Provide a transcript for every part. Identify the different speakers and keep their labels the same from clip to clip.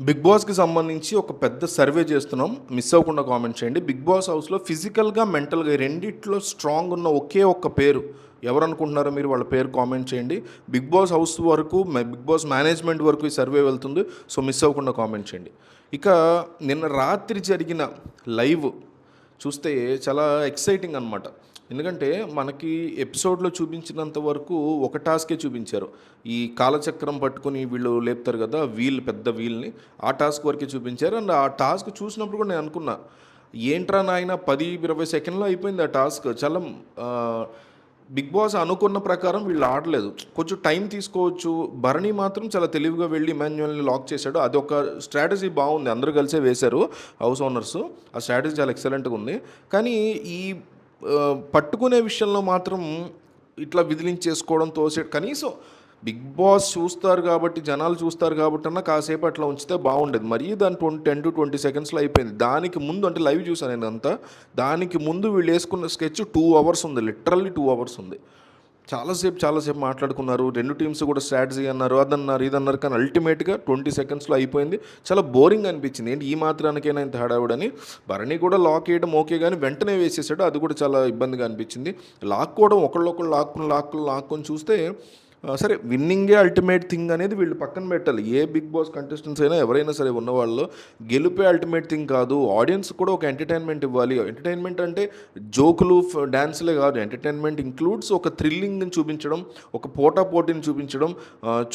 Speaker 1: Big బాస్కి సంబంధించి ఒక పెద్ద సర్వే చేస్తున్నాం. మిస్ అవ్వకుండా కామెంట్ చేయండి. బిగ్ బాస్ హౌస్లో ఫిజికల్గా మెంటల్గా రెండిట్లో స్ట్రాంగ్ ఉన్న ఒకే ఒక్క పేరు. ఎవరు అనుకుంటున్నారో మీరు వాళ్ళ పేరు కామెంట్ చేయండి. బిగ్ బాస్ హౌస్ వరకు బిగ్ బాస్ మేనేజ్మెంట్ వరకు ఈ సర్వే వెళ్తుంది. సో మిస్ అవ్వకుండా కామెంట్ చేయండి. ఇక నిన్న రాత్రి జరిగిన లైవ్ చూస్తే చాలా ఎక్సైటింగ్ అనమాట ఎందుకంటే మనకి ఎపిసోడ్లో చూపించినంత వరకు ఒక టాస్కే చూపించారు. ఈ కాలచక్రం పట్టుకుని వీళ్ళు లేపుతారు కదా వీల్ పెద్ద వీల్ని ఆ టాస్క్ వరకే చూపించారు. అండ్ ఆ టాస్క్ చూసినప్పుడు కూడా నేను అనుకున్నా ఏంట్రా నాయన పది ఇరవై సెకండ్లో అయిపోయింది ఆ టాస్క్. చాలా బిగ్ బాస్ అనుకున్న ప్రకారం వీళ్ళు ఆడలేదు. కొంచెం టైం తీసుకోవచ్చు. భరణి మాత్రం చాలా తెలివిగా వెళ్ళి ఇమాన్యువల్ని లాక్ చేశాడు. అది ఒక స్ట్రాటజీ బాగుంది. అందరూ కలిసే వేశారు హౌస్ ఓనర్స్. ఆ స్ట్రాటజీ చాలా ఎక్సలెంట్గా ఉంది. కానీ ఈ పట్టుకునే విషయంలో మాత్రం ఇట్లా విదిలించేసుకోవడం తోసే కనీసం బిగ్ బాస్ చూస్తారు కాబట్టి జనాలు చూస్తారు కాబట్టి అన్న కాసేపు అట్లా ఉంచితే బాగుండేది. మరీ దాని ట్వంటీ టెన్ టు ట్వంటీ సెకండ్స్లో అయిపోయింది. దానికి ముందు అంటే లైవ్ చూసాను నేను అంతా దానికి ముందు వీళ్ళు వేసుకున్న స్కెచ్ టూ అవర్స్ ఉంది. లిటరల్లీ టూ అవర్స్ ఉంది. చాలాసేపు చాలాసేపు మాట్లాడుకున్నారు. రెండు టీమ్స్ కూడా స్ట్రాటజీ అన్నారు అదన్నారు ఇదన్నారు. కానీ అల్టిమేట్గా ట్వంటీ సెకండ్స్లో అయిపోయింది. చాలా బోరింగ్ అనిపించింది. ఏంటి ఈ మాత్రానికైనా ఇంత హడావుడని? భరణి కూడా లాక్ వేయడం ఓకే కానీ వెంటనే వేసేసాడు. అది కూడా చాలా ఇబ్బందిగా అనిపించింది. లాక్కోవడం ఒకళ్ళొకళ్ళు లాక్కుని లాక్కుని లాక్కొని చూస్తే సరే విన్నింగే అల్టిమేట్ థింగ్ అనేది వీళ్ళు పక్కన పెట్టాలి. ఏ బిగ్ బాస్ కంటెస్టెంట్స్ అయినా ఎవరైనా సరే ఉన్నవాళ్ళు గెలుపే అల్టిమేట్ థింగ్ కాదు. ఆడియన్స్ కూడా ఒక ఎంటర్టైన్మెంట్ ఇవ్వాలి. ఎంటర్టైన్మెంట్ అంటే జోకులు డ్యాన్స్లే కాదు. ఎంటర్టైన్మెంట్ ఇంక్లూడ్స్ ఒక థ్రిల్లింగ్ని చూపించడం ఒక పోటా పోటీని చూపించడం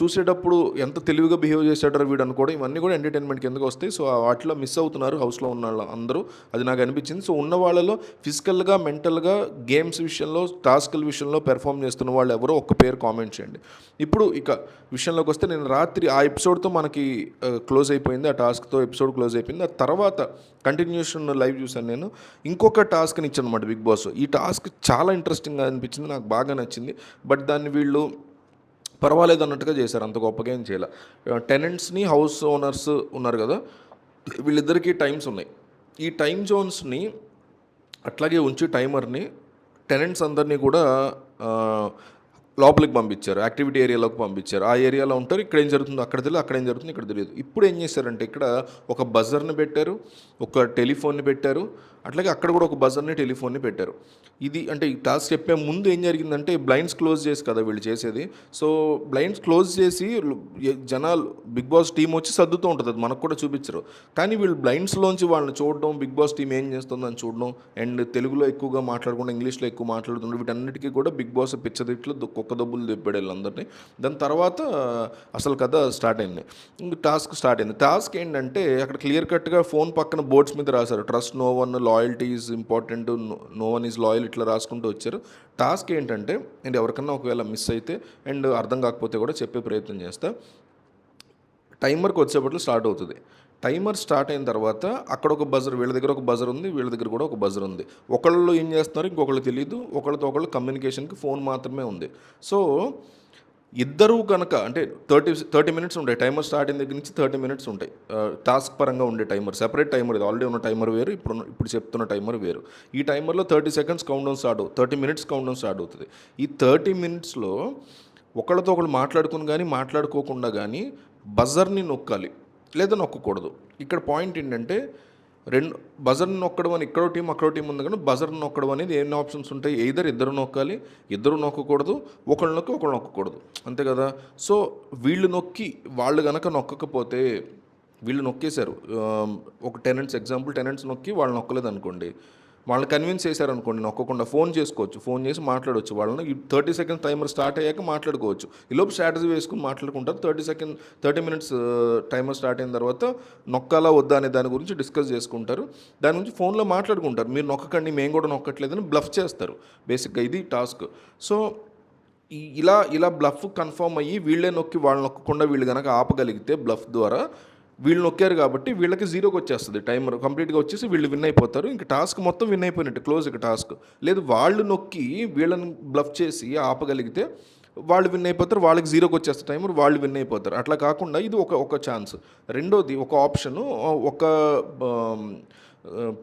Speaker 1: చూసేటప్పుడు ఎంత తెలివిగా బిహేవ్ చేశాడో వీడు అనుకోవడం ఇవన్నీ కూడా ఎంటర్టైన్మెంట్ కిందకు వస్తాయి. సో వాటిలో మిస్ అవుతున్నారు హౌస్లో ఉన్న వాళ్ళు అందరూ. అది నాకు అనిపించింది. సో ఉన్న వాళ్ళలో ఫిజికల్గా మెంటల్గా గేమ్స్ విషయంలో టాస్కల్ విషయంలో పెర్ఫామ్ చేస్తున్న వాళ్ళు ఎవరో ఒక పేరు కామెంట్ చేయండి. ఇప్పుడు ఇక విషయంలోకి వస్తే నేను రాత్రి ఆ ఎపిసోడ్తో మనకి క్లోజ్ అయిపోయింది. ఆ టాస్క్తో ఎపిసోడ్ క్లోజ్ అయిపోయింది. ఆ తర్వాత కంటిన్యూషన్ లైవ్ చూసాను నేను. ఇంకొక టాస్క్ని ఇచ్చాను అనమాట బిగ్ బాస్. ఈ టాస్క్ చాలా ఇంట్రెస్టింగ్గా అనిపించింది. నాకు బాగా నచ్చింది. బట్ దాన్ని వీళ్ళు పర్వాలేదు అన్నట్టుగా చేశారు. అంత గొప్పగా ఏం చేయాలి. టెనెంట్స్ని హౌస్ ఓనర్స్ ఉన్నారు కదా వీళ్ళిద్దరికీ టైమ్స్ ఉన్నాయి. ఈ టైం జోన్స్ని అట్లాగే ఉంచి టైమర్ని టెనెంట్స్ అందరినీ కూడా లోపలికి పంపించారు యాక్టివిటీ ఏరియాలోకి పంపించారు. ఆ ఏరియాలో ఉంటారు ఇక్కడ ఏం జరుగుతుందో అక్కడ తెలియదు అక్కడ ఏం జరుగుతుందో ఇక్కడ తెలియదు. ఇప్పుడు ఏం చేశారంటే ఇక్కడ ఒక బజర్ని పెట్టారు ఒక టెలిఫోన్ని పెట్టారు అట్లాగే అక్కడ కూడా ఒక బజర్ని టెలిఫోన్ని పెట్టారు. ఇది అంటే ఈ టాస్క్ చెప్పే ముందు ఏం జరిగిందంటే బ్లైండ్స్ క్లోజ్ చేసి కదా వీళ్ళు చేసేది. సో బ్లైండ్స్ క్లోజ్ చేసి జనాలు బిగ్ బాస్ టీం వచ్చి సర్దుతూ ఉంటుంది. అది మనకు కూడా చూపించరు. కానీ వీళ్ళు బ్లైండ్స్లోంచి వాళ్ళని చూడడం బిగ్ బాస్ టీం ఏం చేస్తుందని చూడడం అండ్ తెలుగులో ఎక్కువగా మాట్లాడకుండా ఇంగ్లీష్లో ఎక్కువ మాట్లాడుతుండే వీటన్నిటికీ కూడా బిగ్ బాస్ పిచ్చదిట్లు కుక్క దబ్బులు తిప్పాడు వీళ్ళందరినీ. దాని తర్వాత అసలు కథ స్టార్ట్ అయింది. టాస్క్ స్టార్ట్ అయింది. టాస్క్ ఏంటంటే అక్కడ క్లియర్ కట్గా ఫోన్ పక్కన బోర్డ్స్ మీద రాశారు. Trust no one loyalty is important no one is loyal ఇట్లా రాసుకుంటూ వచ్చారు. టాస్క్ ఏంటంటే అండ్ ఎవరికన్నా ఒకవేళ మిస్ అయితే అండ్ అర్థం కాకపోతే కూడా చెప్పే ప్రయత్నం చేస్తా. టైమర్కి వచ్చేపట్లు స్టార్ట్ అవుతుంది. టైమర్ స్టార్ట్ అయిన తర్వాత అక్కడ ఒక బజర్ వీళ్ళ దగ్గర ఒక బజర్ ఉంది వీళ్ళ దగ్గర కూడా ఒక బజర్ ఉంది. ఒకళ్ళు ఏం చేస్తున్నారు ఇంకొకళ్ళు తెలియదు ఒకళ్ళతో ఒకళ్ళు కమ్యూనికేషన్కి ఫోన్ మాత్రమే ఉంది. సో ఇద్దరూ కనుక అంటే థర్టీ థర్టీ మినిట్స్ ఉంటాయి టైమర్ స్టార్ట్ అయిన దగ్గర నుంచి థర్టీ మినిట్స్ ఉంటాయి. టాస్క్ పరంగా ఉండే టైమర్ సెపరేట్ టైమర్ ఇది. ఆల్రెడీ ఉన్న టైమర్ వేరు ఇప్పుడు ఇప్పుడు చెప్తున్న టైమర్ వేరు. ఈ టైమర్లో thirty seconds count down start అవుతుంది thirty minutes count down start అవుతుంది. ఈ థర్టీ మినిట్స్లో ఒకళ్ళతో ఒకళ్ళు మాట్లాడుకుని కానీ మాట్లాడుకోకుండా కానీ బజర్ని నొక్కాలి లేదా నొక్కకూడదు. ఇక్కడ పాయింట్ ఏంటంటే రెండు బజర్ నొక్కడం అని ఇక్కడో టీం అక్కడో టీం ఉంది కానీ బజర్ నొక్కడం అనేది ఎన్ని ఆప్షన్స్ ఉంటాయి? ఇద్దరు ఇద్దరు నొక్కాలి ఇద్దరు నొక్కకూడదు ఒకళ్ళు నొక్కి ఒకళ్ళు నొక్కకూడదు. అంతే కదా? సో వీళ్ళు నొక్కి వాళ్ళు కనుక నొక్కకపోతే వీళ్ళు నొక్కేశారు. ఒక టెనెంట్స్ ఎగ్జాంపుల్ టెనెంట్స్ నొక్కి వాళ్ళు నొక్కలేదు అనుకోండి వాళ్ళని కన్విన్స్ చేశారు అనుకోండి నొక్కకుండా ఫోన్ చేసుకోవచ్చు ఫోన్ చేసి మాట్లాడవచ్చు వాళ్ళని థర్టీ సెకండ్స్ టైమర్ స్టార్ట్ అయ్యాక మాట్లాడుకోవచ్చు. ఈలోపు స్ట్రాటజీ వేసుకుని మాట్లాడుకుంటారు. Thirty second thirty minutes timer start అయిన తర్వాత నొక్కాలా వద్దా అనే దాని గురించి డిస్కస్ చేసుకుంటారు. దాని గురించి ఫోన్లో మాట్లాడుకుంటారు. మీరు నొక్కకండి మేము కూడా నొక్కట్లేదని బ్లఫ్ చేస్తారు. బేసిక్గా ఇది టాస్క్ సో ఇలా ఇలా బ్లఫ్ కన్ఫర్మ్ అయ్యి వీళ్ళే నొక్కి వాళ్ళు నొక్కకుండా వీళ్ళు కనుక ఆపగలిగితే బ్లఫ్ ద్వారా వీళ్ళు నొక్కారు కాబట్టి వీళ్ళకి జీరోకి వచ్చేస్తుంది. టైమర్ కంప్లీట్గా వచ్చేసి వీళ్ళు విన్ అయిపోతారు. ఇంకా టాస్క్ మొత్తం విన్ అయిపోయినట్టు క్లోజ్ ఇక టాస్క్ లేదు వాళ్ళు నొక్కి వీళ్ళని బ్లఫ్ చేసి ఆపగలిగితే వాళ్ళు విన్ అయిపోతారు వాళ్ళకి జీరోకి వచ్చేస్తే టైమర్ వాళ్ళు విన్ అయిపోతారు. అట్లా కాకుండా ఇది ఒక ఒక ఛాన్స్ రెండోది ఒక ఆప్షను ఒక um,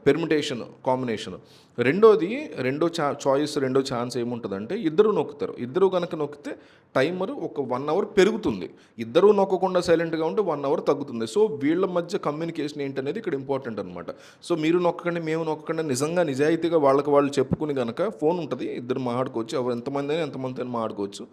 Speaker 1: పెర్మిటేషన్ కాంబినేషన్. రెండోది రెండో చా చాయిస్ రెండో ఛాన్స్ ఏముంటుందంటే ఇద్దరు నొక్కుతారు. ఇద్దరు కనుక నొక్కితే టైమర్ ఒక వన్ అవర్ పెరుగుతుంది. ఇద్దరు నొక్కకుండా సైలెంట్గా ఉంటే వన్ అవర్ తగ్గుతుంది. సో వీళ్ళ మధ్య కమ్యూనికేషన్ ఏంటనేది ఇక్కడ ఇంపార్టెంట్ అనమాట సో మీరు నొక్కకండి మేము నొక్కకండి నిజంగా నిజాయితీగా వాళ్ళకి వాళ్ళు చెప్పుకుని కనుక ఫోన్ ఉంటుంది. ఇద్దరు మాట్లాడుకోవచ్చు. ఎవరు ఎంతమంది అయినా ఎంతమంది అయినా మాట్లాడుకోవచ్చు.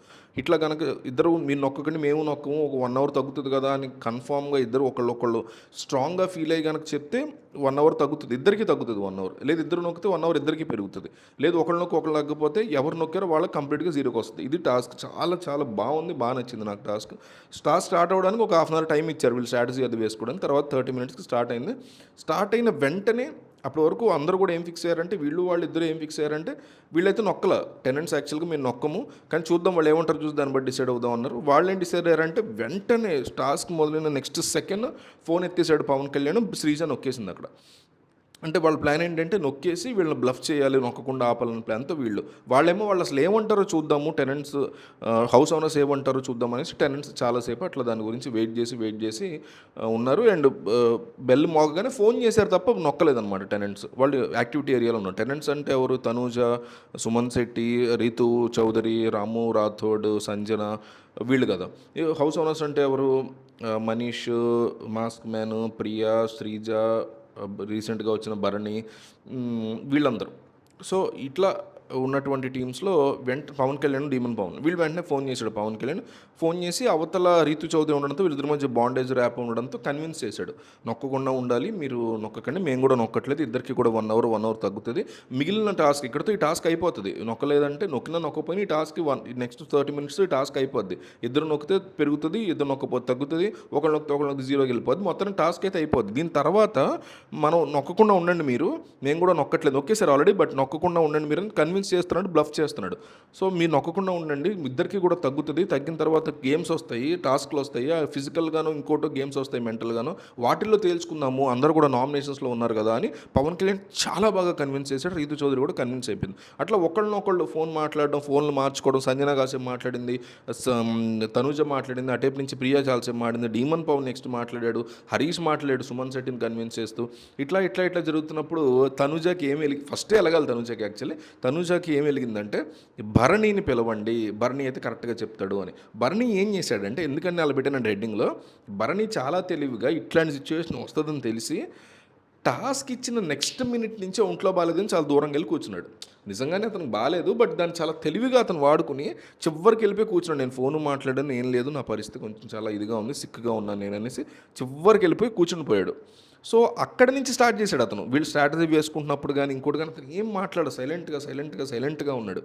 Speaker 1: ఇట్లా కనుక ఇద్దరు మీరు నొక్కకండి మేము నొక్కము ఒక వన్ అవర్ తగ్గుతుంది కదా అని కన్ఫామ్గా ఇద్దరు ఒకళ్ళు ఒకళ్ళు స్ట్రాంగ్గా ఫీల్ అయ్యి కనుక చెప్తే వన్ అవర్ తగ్గుతుంది. ఇద్దరికి తగ్గుతుంది వన్ అవర్ లేదు ఇద్దరు నొక్కితే వన్ అవర్ ఇద్దరికి పెరుగుతుంది. లేదు ఒకళ్ళు నొక్కి ఒకళ్ళు తగ్గిపోతే ఎవరు నొక్కారో వాళ్ళకి కంప్లీట్గా జీరోకి వస్తుంది. ఇది టాస్క్ చాలా చాలా బాగుంది బాగా నచ్చింది నాకు టాస్క్ స్టార్ స్టార్ట్ అవ్వడానికి ఒక హాఫ్ అన్ అవర్ టైం ఇచ్చారు వీళ్ళు స్ట్రాటజీ అది వేసుకోవడానికి. తర్వాత థర్టీ మినిట్స్కి స్టార్ట్ అయింది. స్టార్ట్ అయిన వెంటనే అప్పటి వరకు అందరూ కూడా ఏం ఫిక్స్ అయ్యారంటే వీళ్ళు వాళ్ళు ఇద్దరు ఏం ఫిక్స్ అయ్యారంటే వీళ్ళైతే నొక్కల. టెనెంట్స్ యాక్చువల్గా మేము నొక్కము. కానీ చూద్దాం వాళ్ళు ఏమంటారు చూసి దాన్ని బట్టి డిసైడ్ అవుదాం అన్నారు. వాళ్ళు ఏం డిసైడ్ అయ్యారంటే వెంటనే టాస్క్ మొదలైన నెక్స్ట్ సెకండ్ ఫోన్ ఎత్తేసాడు పవన్ కళ్యాణ్ శ్రీజ నొక్కేసింది అక్కడ. అంటే వాళ్ళ ప్లాన్ ఏంటంటే నొక్కేసి వీళ్ళని బ్లఫ్ చేయాలి నొక్కకుండా ఆపాలని ప్లాన్తో వీళ్ళు. వాళ్ళేమో వాళ్ళు అసలు ఏమంటారో చూద్దాము టెనెంట్స్ హౌస్ ఓనర్స్ ఏమంటారో చూద్దాం అనేసి టెనెంట్స్ చాలాసేపు అట్లా దాని గురించి వెయిట్ చేసి వెయిట్ చేసి ఉన్నారు. అండ్ బెల్ మోగగానే ఫోన్ చేశారు తప్ప నొక్కలేదన్నమాట టెనెంట్స్ వాళ్ళు యాక్టివిటీ ఏరియాలో ఉన్నారు. టెనెంట్స్ అంటే ఎవరు? తనూజ సుమన్ శెట్టి రీతు చౌదరి రాము రాథోడ్ సంజన వీళ్ళు కదా. హౌస్ ఓనర్స్ అంటే ఎవరు? మనీష్ మాస్క్ మ్యాన్ ప్రియా శ్రీజ రీసెంట్గా వచ్చిన భరణి వీళ్ళందరూ. సో ఇట్లా ఉన్నటువంటి టీమ్స్లో వెంట పవన్ కళ్యాణ్ డీమన్ పవన్. వీళ్ళు వెంటనే ఫోన్ చేశాడు పవన్ కళ్యాణ్. ఫోన్ చేసి అవతల రీతు చౌదరి ఉండడంతో వీళ్ళిద్దరి మధ్య బాండేజ్ ర్యాప్ ఉండడంతో కన్విన్స్ చేశాడు. నొక్కకుండా ఉండాలి మీరు నొక్కకండి మేము కూడా నొక్కట్లేదు ఇద్దరికి కూడా వన్ అవర్ వన్ అవర్ తగ్గుతుంది. మిగిలిన టాస్క్ ఇక్కడతో ఈ టాస్క్ అయిపోతుంది. నొక్కలేదంటే నొక్కినా నొక్కపోయినా ఈ task one next thirty minutes ఈ టాస్క్ అయిపోద్ది. ఇద్దరు నొక్కితే పెరుగుతుంది ఇద్దరు నొక్కపోతే తగ్గుతుంది ఒకళ్ళు నొక్కితే ఒకళ్ళు నొక్కి జీరోకి వెళ్ళిపోద్ది. మొత్తం టాస్క్ అయితే అయిపోద్ది. దీని తర్వాత మనం నొక్కకుండా ఉండండి మీరు మేము కూడా నొక్కట్లేదు. ఒకేసారి ఆల్రెడీ బట్ నొక్కకుండా ఉండండి మీరు కన్విన్స్ కన్విన్స్ చేస్తున్నాడు బ్లఫ్ చేస్తున్నాడు. సో మీరు నొక్కకుండా ఉండండి. ఇద్దరికి కూడా తగ్గుతుంది. తగ్గిన తర్వాత గేమ్స్ వస్తాయి టాస్క్లు వస్తాయి. ఆ ఫిజికల్గాను ఇంకోటో గేమ్స్ వస్తాయి మెంటల్గాను. వాటిల్లో తేల్చుకుందాము. అందరూ కూడా నామినేషన్స్లో ఉన్నారు కదా అని పవన్ కళ్యాణ్ చాలా బాగా కన్విన్స్ చేశాడు. రీతు చౌదరి కూడా కన్విన్స్ అయిపోయింది. అట్లా ఒకళ్ళనొకళ్ళు ఫోన్ మాట్లాడడం ఫోన్లు మార్చుకోవడం సంజన కాసేపు మాట్లాడింది స- తనుజ మాట్లాడింది అటేపు నుంచి ప్రియా చాలాసేపు మాట్లాడింది డీమన్ పవన్ నెక్స్ట్ మాట్లాడాడు హరీష్ మాట్లాడాడు సుమన్ శెట్టిని కన్విన్స్ చేస్తూ. ఇట్లా ఇట్లా ఇట్లా జరుగుతున్నప్పుడు తనుజకి ఏమి ఫస్టే ఎలగాలి తనుజకి యాక్చువల్లీ. రాజాకి ఏం వెలిగిందంటే భరణిని పిలవండి భరణి అయితే కరెక్ట్గా చెప్తాడు అని. భరణి ఏం చేశాడంటే ఎందుకంటే అలా పెట్టిన హెడ్డింగ్లో భరణి చాలా తెలివిగా ఇట్లాంటి సిచ్యువేషన్ వస్తుందని తెలిసి టాస్క్ ఇచ్చిన నెక్స్ట్ మినిట్ నుంచి ఒంట్లో బాగాలేదని చాలా దూరంగా వెళ్ళి కూర్చున్నాడు. నిజంగానే అతనికి బాగాలేదు బట్ దాన్ని చాలా తెలివిగా అతను వాడుకుని చివరికి వెళ్ళిపోయి కూర్చున్నాడు. నేను ఫోన్ మాట్లాడాను ఏం లేదు నా పరిస్థితి కొంచెం చాలా ఇదిగా ఉంది సిక్గా ఉన్నాను నేను అనేసి చివరికి వెళ్ళిపోయి కూర్చుని పోయాడు. సో అక్కడి నుంచి స్టార్ట్ చేశాడు అతను. వీళ్ళు స్ట్రాటజీ వేసుకుంటున్నప్పుడు కానీ ఇంకోటి కానీ అతను ఏం మాట్లాడు సైలెంట్గా సైలెంట్గా సైలెంట్గా ఉన్నాడు.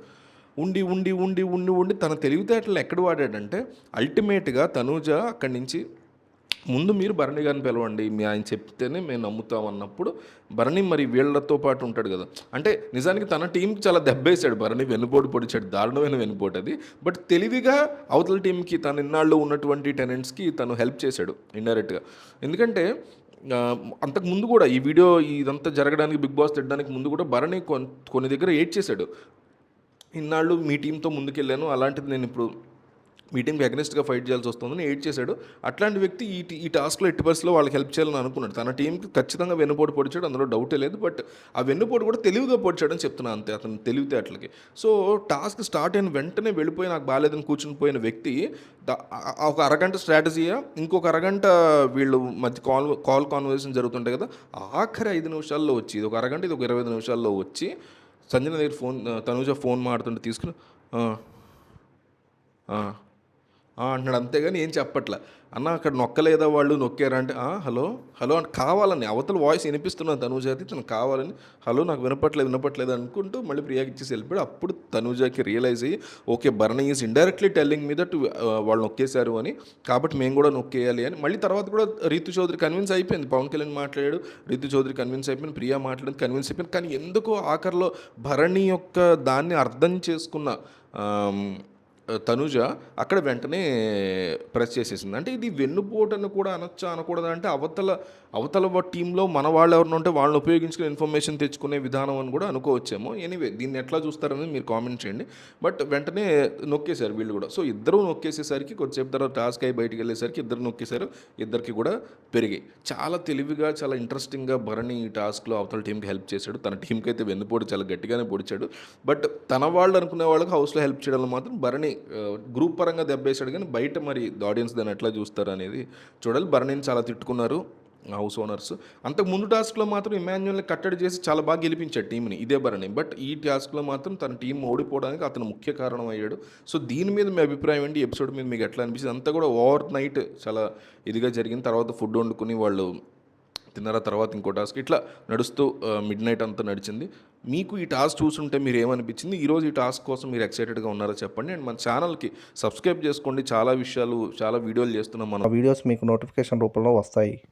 Speaker 1: ఉండి ఉండి ఉండి ఉండి ఉండి తన తెలివితేటలు ఎక్కడ వాడాడంటే అల్టిమేట్గా తనూజ అక్కడి నుంచి ముందు మీరు భరణి గారిని పిలవండి మీ ఆయన చెప్తేనే మేము నమ్ముతాం అన్నప్పుడు భరణి మరి వీళ్ళతో పాటు ఉంటాడు కదా. అంటే నిజానికి తన టీంకి చాలా దెబ్బేశాడు. భరణి వెనుపోటు పొడిచాడు. దారుణమైన వెనుపోటు అది. బట్ తెలివిగా అవతల టీంకి తన ఇన్నాళ్ళు ఉన్నటువంటి టెనెంట్స్కి తను హెల్ప్ చేశాడు ఇండైరెక్ట్గా. ఎందుకంటే అంతకు ముందు కూడా ఈ వీడియో ఇదంతా జరగడానికి బిగ్ బాస్ తిట్టడానికి ముందు కూడా భరణి కొన్- కొన్ని దగ్గర ఏడ్ చేశాడు ఇన్నాళ్ళు మీ టీంతో ముందుకెళ్ళాను అలాంటిది నేను ఇప్పుడు మీ టీంకి అగ్నెస్ట్గా ఫైట్ చేయాల్సి వస్తుందని ఎయిడ్ చేశాడు. అట్లాంటి వ్యక్తి ఈ ఈ టాస్క్లో ఎట్టి పరిస్థితిలో వాళ్ళకి హెల్ప్ చేయాలని అనుకున్నాడు. తన టీంకి ఖచ్చితంగా వెన్నుపోటు పొడిచాడు. అందులో డౌటే లేదు. బట్ ఆ వెన్నుపోటు కూడా తెలివిగా పొడిచాడని చెప్తున్నా అంతే. అతను తెలివితేటలకి సో టాస్క్ స్టార్ట్ అయిన వెంటనే వెళ్ళిపోయి నాకు బాగాలేదని కూర్చుని పోయిన వ్యక్తి ఒక అరగంట స్ట్రాటజీయా? ఇంకొక అరగంట వీళ్ళు మధ్య కాల్ కాల్ కాన్వర్సేషన్ జరుగుతుంటాయి కదా? ఆఖరి ఐదు నిమిషాల్లో వచ్చి ఇది ఒక అరగంట ఇది ఒక ఇరవై ఐదు నిమిషాల్లో వచ్చి సంజన దగ్గర ఫోన్ తనుజ ఫోన్ మాడుతుంటే తీసుకుని అంటున్నాడు అంతేగాని ఏం చెప్పట్లే? అన్న అక్కడ నొక్కలేదా వాళ్ళు? నొక్కారా? అంటే హలో హలో అని కావాలని అవతల వాయిస్ వినిపిస్తున్నాను తనూజాకి తను కావాలని. హలో నాకు వినపట్లేదు వినపట్లేదు అనుకుంటూ మళ్ళీ ప్రియాకి ఇచ్చేసి వెళ్ళిపోయాడు. అప్పుడు తనుజాకి రియలైజ్ అయ్యి okay Bharani is indirectly telling మీద టు వాళ్ళు నొక్కేశారు అని. కాబట్టి మేము కూడా నొక్కేయాలి అని. మళ్ళీ తర్వాత కూడా రీతు చౌదరి కన్విన్స్ అయిపోయింది. పవన్ కళ్యాణ్ మాట్లాడాడు రీతు చౌదరి కన్విన్స్ అయిపోయింది ప్రియా మాట్లాడింది కన్విన్స్ అయిపోయింది. కానీ ఎందుకో ఆఖరిలో భరణి యొక్క దాన్ని అర్థం చేసుకున్న తనుజ అక్కడ వెంటనే ప్రెస్ చేసేసింది. అంటే ఇది వెన్నుపోటను కూడా అనొచ్చా అనకూడదా? అంటే అవతల అవతల టీంలో మన వాళ్ళు ఎవరిని ఉంటే వాళ్ళని ఉపయోగించుకుని ఇన్ఫర్మేషన్ తెచ్చుకునే విధానం అని కూడా అనుకోవచ్చేమో. ఎనీవే దీన్ని ఎట్లా చూస్తారనేది మీరు కామెంట్ చేయండి. బట్ వెంటనే నొక్కేశారు వీళ్ళు కూడా. సో ఇద్దరు నొక్కేసేసరికి కొద్దిసేపు తర్వాత టాస్క్ అయి బయటికి వెళ్ళేసరికి ఇద్దరు నొక్కేశారు. ఇద్దరికి కూడా పెరిగాయి. చాలా తెలివిగా చాలా ఇంట్రెస్టింగ్గా భరణి ఈ టాస్క్లో అవతల టీంకి హెల్ప్ చేశాడు. తన టీంకి అయితే వెన్నుపోటు చాలా గట్టిగానే పొడిచాడు. బట్ తన వాళ్ళు అనుకునే వాళ్ళకి హౌస్లో హెల్ప్ చేయడంలో మాత్రం భరణి గ్రూప్ పరంగా దెబ్బేశాడు. కానీ బయట మరి ఆడియన్స్ దాన్ని ఎట్లా చూస్తారు అనేది చూడాలి. భరణిని చాలా తిట్టుకున్నారు. House owners. అంతకు ముందు టాస్క్లో మాత్రం ఇమాన్యువల్ని కట్టడి చేసి చాలా బాగా గెలిపించాడు టీంని ఇదే బరని బట్ ఈ టాస్క్లో మాత్రం తన టీం ఓడిపోవడానికి అతను ముఖ్య కారణం అయ్యాడు సో దీని మీద మీ అభిప్రాయం ఏంటి? ఎపిసోడ్ మీద మీకు ఎట్లా అనిపించింది అంతా కూడా ఓవర్ నైట్ చాలా ఇదిగా జరిగింది తర్వాత ఫుడ్ వండుకుని వాళ్ళు తిన్నారా? తర్వాత ఇంకో టాస్క్. ఇట్లా నడుస్తూ మిడ్ నైట్ అంతా నడిచింది. మీకు ఈ టాస్క్ చూసుంటే మీరు ఏమనిపించింది? ఈరోజు ఈ టాస్క్ కోసం మీరు ఎక్సైటెడ్గా ఉన్నారో చెప్పండి. అండ్ మన ఛానల్కి సబ్స్క్రైబ్ చేసుకోండి. చాలా విషయాలు చాలా వీడియోలు చేస్తున్నాం మనం.
Speaker 2: వీడియోస్ మీకు నోటిఫికేషన్ రూపంలో వస్తాయి.